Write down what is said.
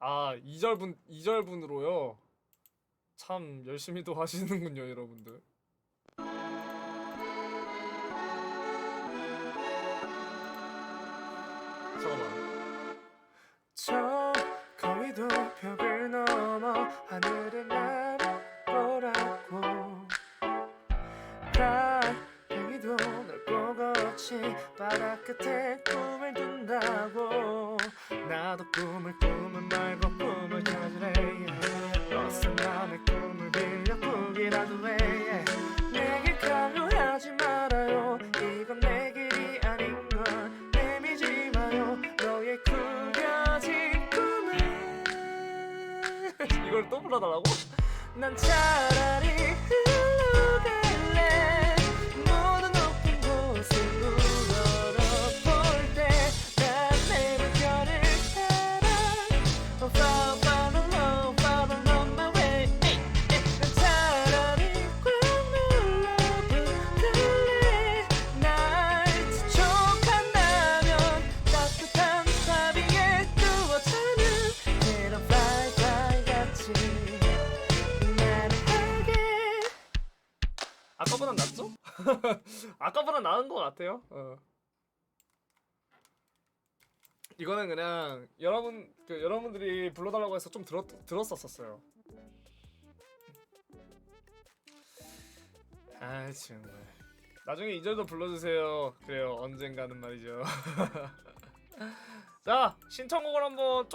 아 2절분 2절분으로요. 참 열심히도 하시는군요, 여러분들. 바다 끝에 나도 꿈을 꾸면 말고 꿈을 찾으래. 어서 남의 꿈을 빌려 꾸기라도 해. 내게 강요하지 말아요. 이건 내 길이 아닌 걸 내미지 마요. 너의 구겨진 꿈을. 이걸 또 불러달라고? 난 차라 아까보단 낫죠? 아까보단 나은 것 같아요. 어. 이거는 그냥 여러분 그 여러분들이 불러달라고 해서 좀 들었 들었었었어요. 아 정말. 나중에 이절도 불러주세요. 그래요 언젠가는 말이죠. 자 신청곡을 한번